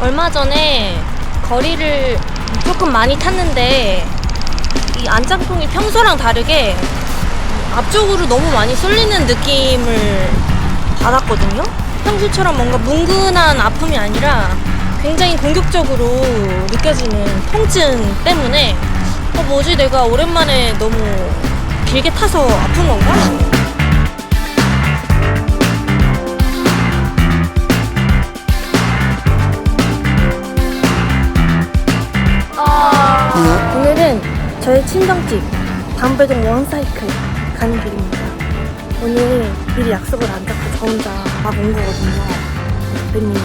얼마 전에 거리를 조금 많이 탔는데 이 안장통이 평소랑 다르게 앞쪽으로 너무 많이 쏠리는 느낌을 받았거든요. 평소처럼 뭔가 뭉근한 아픔이 아니라 굉장히 공격적으로 느껴지는 통증 때문에 어 뭐지 내가 오랜만에 너무 길게 타서 아픈 건가? 오늘은 저의 친정집 담배동 원사이클 가는 길입니다. 오늘 미리 약속을 안 잡고 저 혼자 막 온 거거든요. 대표님이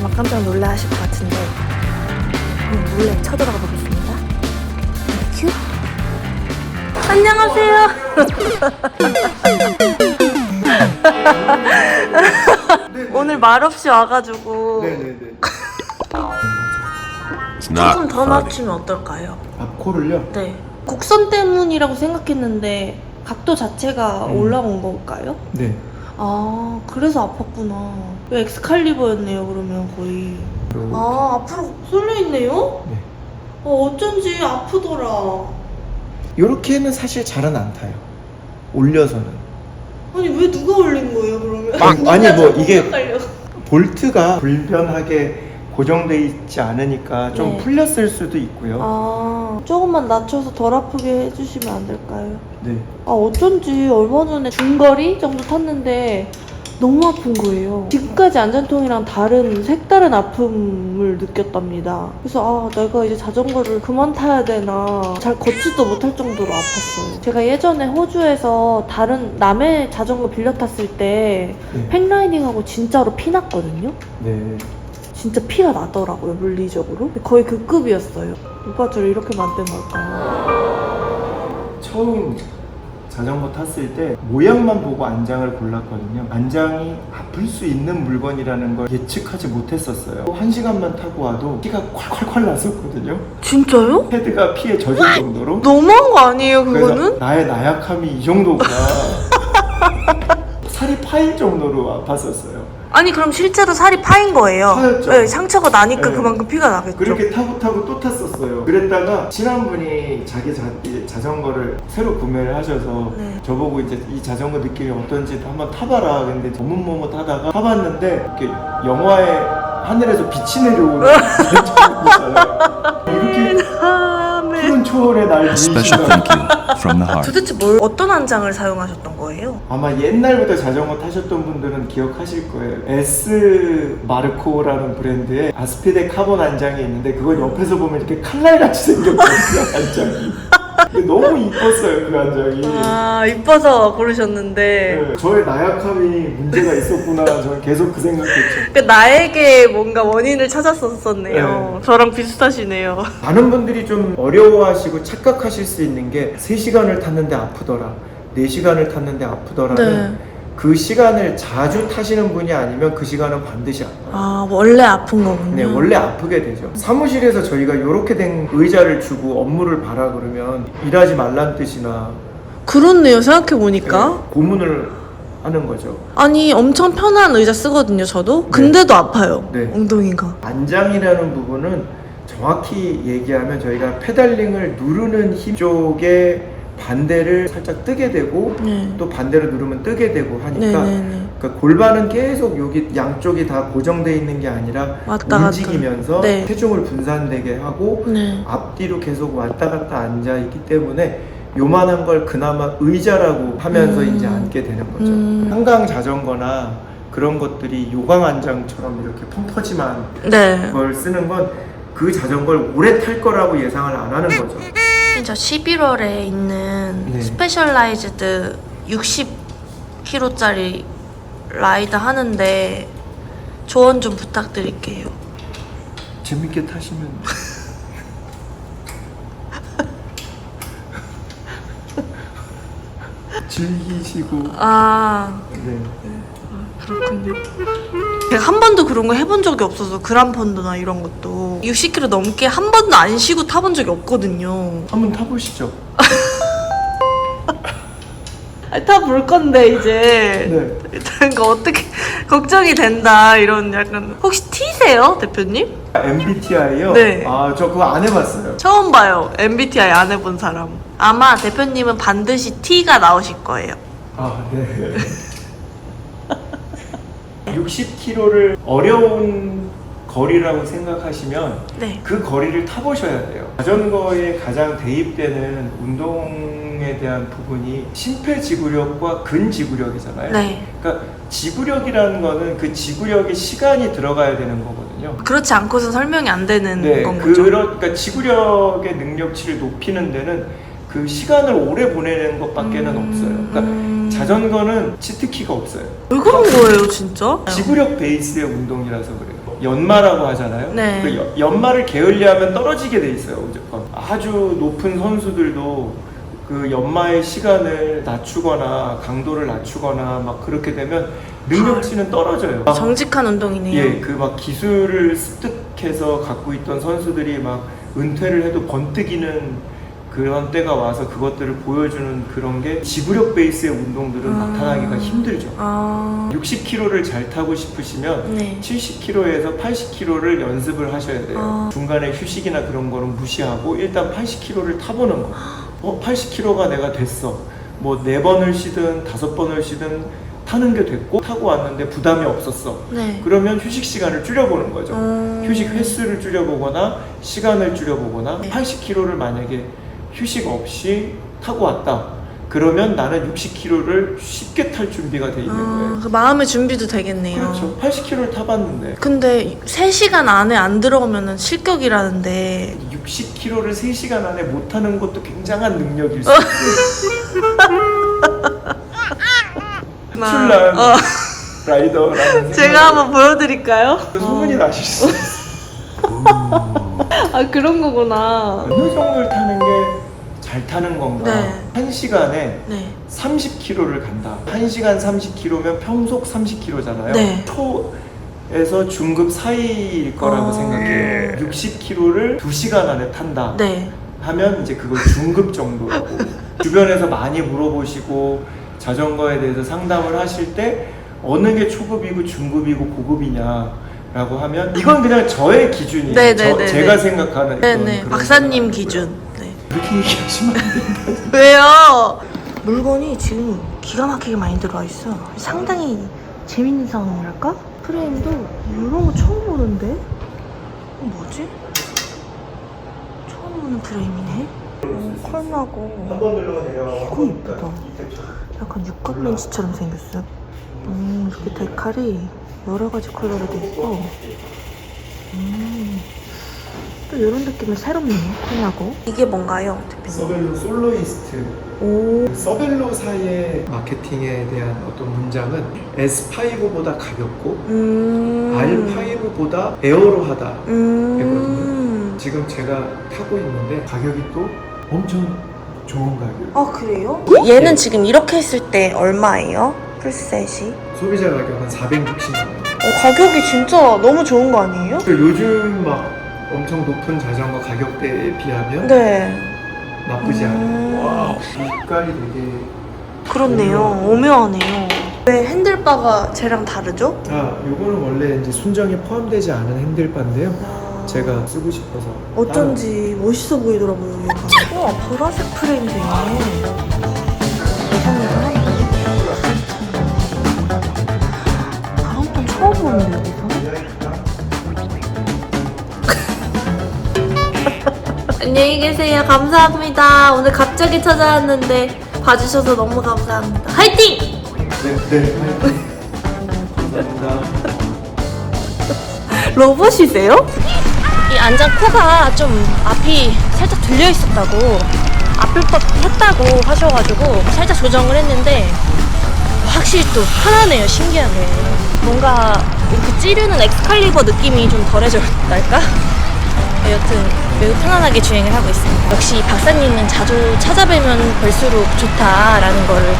아마 깜짝 놀라하실 것 같은데 한번 몰래 쳐들어가 보겠습니다. 큐. 안녕하세요. 오늘 말없이 와가지고 네네네. It's not 조금 더 funny. 낮추면 어떨까요? 앞코를요? 네. 곡선 때문이라고 생각했는데 각도 자체가 음. 올라온 걸까요? 네. 아, 그래서 아팠구나. 왜 엑스칼리버였네요, 그러면 거의. 아, 앞으로 쏠려 있네요? 네. 어, 어쩐지 아프더라. 요렇게는 사실 잘은 안 타요. 올려서는. 아니, 왜 누가 올린 거예요, 그러면? 아니, 아니, 뭐 이게- 헷갈려. 볼트가 불변하게 고정돼 있지 않으니까 좀 네. 풀렸을 수도 있고요. 아, 조금만 낮춰서 덜 아프게 해주시면 안 될까요? 네. 아 어쩐지 얼마 전에 중거리 정도 탔는데 너무 아픈 거예요. 지금까지 안전통이랑 다른 색다른 아픔을 느꼈답니다. 그래서 아 내가 이제 자전거를 그만 타야 되나 잘 걷지도 못할 정도로 아팠어요. 제가 예전에 호주에서 다른 남의 자전거 빌려 탔을 때 네. 팽라이딩하고 진짜로 피 났거든요. 네. 진짜 피가 나더라고요 물리적으로. 거의 그 급이었어요. 누가 저를 이렇게 만든 걸까요? 처음 자전거 탔을 때 모양만 보고 안장을 골랐거든요. 안장이 아플 수 있는 물건이라는 걸 예측하지 못했었어요. 한 시간만 타고 와도 피가 콸콸콸 났었거든요. 진짜요? 헤드가 피에 젖을 정도로. 너무한 거 아니에요 그래서 나의 나약함이 이 정도구나. 살이 파일 정도로 아팠었어요. 아니 그럼 실제로 살이 파인 거예요? 파였죠. 네, 상처가 나니까 네. 그만큼 피가 나겠죠. 그렇게 타고 타고 또 탔었어요. 그랬다가 친한 분이 자기 자, 이 자전거를 새로 구매를 하셔서 네. 저보고 이제 이 자전거 느낌이 어떤지 한번 타봐라. 근데 전문모모 타다가 타봤는데 이렇게 영화의 하늘에서 빛이 내려오는 자전거잖아요. 이렇게 아, 초월의 날 special thank you from the heart. 도대체 뭘 어떤 한 장을 사용하셨던 거예요? 아마 옛날부터 자전거 타셨던 분들은 기억하실 거예요. S 마르코라는 브랜드의 아스피데 카본 안장이 있는데 그걸 옆에서 보면 이렇게 칼날같이 생겼거든요, 안장이. 근데 너무 이뻤어요, 그 안장이. 아 이뻐서 고르셨는데 네, 저의 나약함이 문제가 있었구나. 저는 계속 그 생각했죠. 그 나에게 뭔가 원인을 찾았었었네요. 저랑 비슷하시네요. 많은 분들이 좀 어려워하시고 착각하실 수 있는 게 3시간을 탔는데 아프더라. 4시간을 탔는데 아프더라는 네. 그 시간을 자주 타시는 분이 아니면 그 시간은 반드시 아파요. 아 원래 아픈 거군요. 네, 원래 아프게 되죠. 사무실에서 저희가 이렇게 된 의자를 주고 업무를 봐라 그러면 일하지 말란 뜻이나 그렇네요. 생각해 보니까. 네, 고문을 하는 거죠. 아니 엄청 편한 의자 쓰거든요. 저도. 근데도 아파요. 네. 엉덩이가. 안장이라는 부분은 정확히 얘기하면 저희가 페달링을 누르는 힘 쪽에 반대를 살짝 뜨게 되고 네. 또 반대로 누르면 뜨게 되고 하니까 네네네. 그러니까 골반은 계속 여기 양쪽이 다 고정돼 있는 게 아니라 왔다 갔다. 움직이면서 네. 체중을 분산되게 하고 네. 앞뒤로 계속 왔다 갔다 앉아 있기 때문에 요만한 걸 그나마 의자라고 하면서 음. 이제 앉게 되는 거죠. 음. 한강 자전거나 그런 것들이 요강 안장처럼 이렇게 펑퍼짐한 네. 걸 쓰는 건 그 자전거를 오래 탈 거라고 예상을 안 하는 거죠. 저 11월에 있는 네. 스페셜라이즈드 60kg짜리 라이드 하는데 조언 좀 부탁드릴게요. 재밌게 타시면 즐기시고 아 네. 그렇군요. 제가 한 번도 그런 거 해본 적이 없어서 그란펀드나 이런 것도 60km 넘게 한 번도 안 쉬고 타본 적이 없거든요. 한번 타보시죠. 타볼 건데 이제 네. 일단 그 어떻게 걱정이 된다 이런 약간 혹시 T색 하세요, 대표님? MBTI요? 네. 아, 저 그거 안 해봤어요. 처음 봐요. MBTI 안 해본 사람. 아마 대표님은 반드시 T가 나오실 거예요. 아, 네. 60km를 어려운 거리라고 생각하시면 네. 그 거리를 타보셔야 돼요. 자전거에 가장 대입되는 운동에 대한 부분이 심폐지구력과 근지구력이잖아요. 네. 그러니까 지구력이라는 거는 그 지구력의 시간이 들어가야 되는 거거든요. 그렇지 않고서 설명이 안 되는 네, 건 거죠. 그런 그러니까 지구력의 능력치를 높이는 데는 그 시간을 오래 보내는 것밖에는 음, 없어요. 그러니까 음. 자전거는 치트키가 없어요. 왜 그런 거예요, 진짜? 지구력 베이스의 운동이라서 그래요. 연마라고 하잖아요. 네. 그 연- 연마를 게을리하면 떨어지게 돼 있어요. 무조건. 아주 높은 선수들도 그 연마의 시간을 낮추거나 강도를 낮추거나 막 그렇게 되면 능력치는 떨어져요. 정직한 운동이네요. 예, 그 막 기술을 습득해서 갖고 있던 선수들이 막 은퇴를 해도 번뜩이는 그런 때가 와서 그것들을 보여주는 그런 게 지구력 베이스의 운동들은 음. 나타나기가 힘들죠. 아, 60km를 잘 타고 싶으시면 네. 70km에서 80km를 연습을 하셔야 돼요. 아. 중간에 휴식이나 그런 거는 무시하고 일단 80km를 타보는 거. 어, 80km가 내가 됐어. 뭐 네 번을 쉬든 다섯 번을 쉬든 타는 게 됐고 타고 왔는데 부담이 없었어. 네. 그러면 휴식 시간을 줄여보는 거죠. 음. 휴식 횟수를 줄여보거나 시간을 줄여보거나 네. 80km를 만약에 휴식 없이 타고 왔다. 그러면 나는 60km를 쉽게 탈 준비가 돼 있는 거예요. 아, 그 마음의 준비도 되겠네요. 그렇죠. 80km를 타봤는데 근데 3시간 안에 안 들어오면 실격이라는데 60km를 3시간 안에 못 타는 것도 굉장한 능력일 수 어. 있어요. 출란 어, 라이더라는 제가 한번 보여드릴까요? 소문이 나실 수 있어요. 아 그런 거구나. 어느 정도를 타는 게 잘 타는 건가? 네. 한 시간에 네. 30km를 간다. 1시간 30km면 평속 30km잖아요. 네. 초에서 중급 사이일 거라고 어. 생각해요. 60km를 2시간 안에 탄다. 네. 하면 이제 그걸 중급 정도라고. 주변에서 많이 물어보시고 자전거에 대해서 상담을 하실 때 어느 게 초급이고 중급이고 고급이냐 라고 하면 이건 그냥 저의 기준이에요. 네, 네, 저- 네, 제가 네. 생각하는 네네. 박사님. 기준. 네. 그렇게 얘기하시면 안 돼요. 왜요? 물건이 지금 기가 막히게 많이 들어와 있어. 상당히 재밌는 상황이랄까? 프레임도 이런 거 처음 보는데? 어, 뭐지? 처음 보는 프레임이네. 어, 내려가고 이거 이쁘다. 약간 육각 렌즈처럼 생겼어. 음, 이렇게 데칼이 여러 가지 컬러로 돼 있고. 음, 또 이런 느낌은 새롭네요. 컬나고. 이게 뭔가요, 대표님? 서벨로 솔로이스트 오. 서벨로사의 마케팅에 대한 어떤 문장은 S5보다 가볍고 음. R5보다 에어로하다 음. 지금 제가 타고 있는데 가격이 또 엄청 좋은 가격 아 그래요? 얘는 지금 이렇게 했을 때 얼마예요? 풀셋이? 소비자 가격은 460만 원 어, 가격이 진짜 너무 좋은 거 아니에요? 요즘 막 엄청 높은 자전거 가격대에 비하면 네. 나쁘지 음. 않아요 와 색깔이 되게 그렇네요. 오묘하네요. 왜 핸들바가 쟤랑 다르죠? 아 요거는 원래 이제 순정에 포함되지 않은 핸들바인데요 아, 제가 쓰고 싶어서 어쩐지 멋있어 보이더라고요. 얘가. 우와 보라색 프레임도 있네. 예상대로 하네. 다 안녕히 계세요. 감사합니다. 오늘 갑자기 찾아왔는데 봐주셔서 너무 감사합니다. 화이팅! 네, 네. 감사합니다. 로봇이세요? 이 안장 코가 좀 앞이 살짝 들려 있었다고 아플 법 했다고 하셔가지고 살짝 조정을 했는데 확실히 또 편하네요 신기하네 뭔가 이렇게 찌르는 엑스칼리버 느낌이 좀 덜해졌달까? 여튼 매우 편안하게 주행을 하고 있습니다. 역시 박사님은 자주 찾아뵈면 볼수록 좋다라는 거를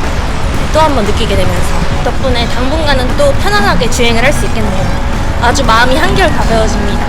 또 한 번 느끼게 되면서 덕분에 당분간은 또 편안하게 주행을 할 수 있겠네요. 아주 마음이 한결 가벼워집니다